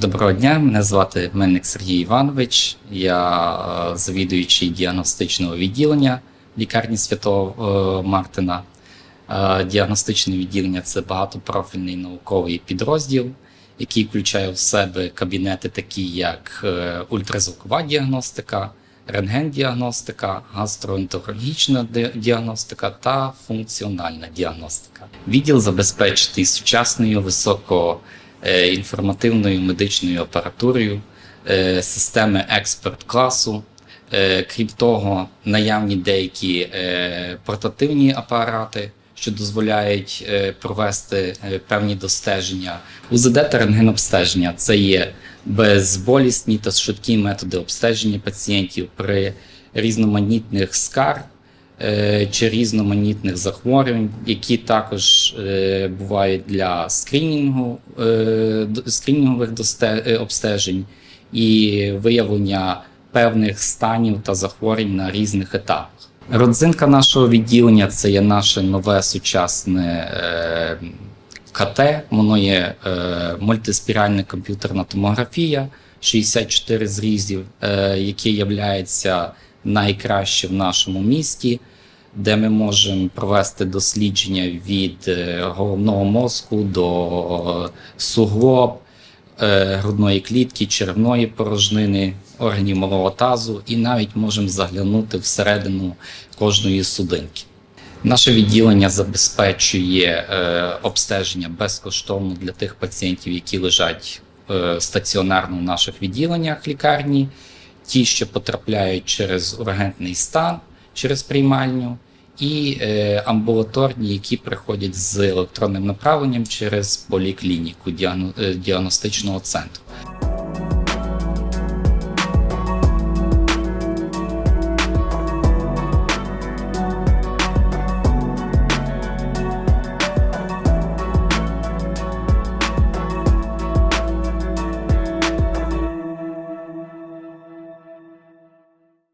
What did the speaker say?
Доброго дня, мене звати Мельник Сергій Іванович. Я е, завідуючий діагностичного відділення лікарні Святого е, Мартина. Е, Діагностичне відділення це багатопрофільний науковий підрозділ, який включає в себе кабінети, такі як ультразвукова діагностика, рентген-діагностика, гастроентерологічна діагностика та функціональна діагностика. Відділ забезпечений сучасною високо інформативною медичною апаратурою, е, системи експерт класу. Е, Крім того, наявні деякі е, портативні апарати, що дозволяють е, провести е, певні достеження. УЗД та рентгенобстеження це є безболісні та швидкі методи обстеження пацієнтів при різноманітних скарг е, чи різноманітних захворювань, які також е, бувають для скринінгу, е, скринінгових е, обстежень і виявлення певних станів та захворювань на різних етапах. Родзинка нашого відділення це є наше нове сучасне е, КТ, воно є е, мультиспіральна комп'ютерна томографія, 64 зрізів, е, яке є найкраще в нашому місті, де ми можемо провести дослідження від е, головного мозку до е, суглоб, е, грудної клітки, черевної порожнини, органів малого тазу, і навіть можемо заглянути всередину кожної судинки. Наше відділення забезпечує обстеження безкоштовно для тих пацієнтів, які лежать стаціонарно в наших відділеннях лікарні, ті, що потрапляють через ургентний стан, через приймальню, і е, амбулаторні, які приходять з електронним направленням через поліклініку е, діагностичного центру.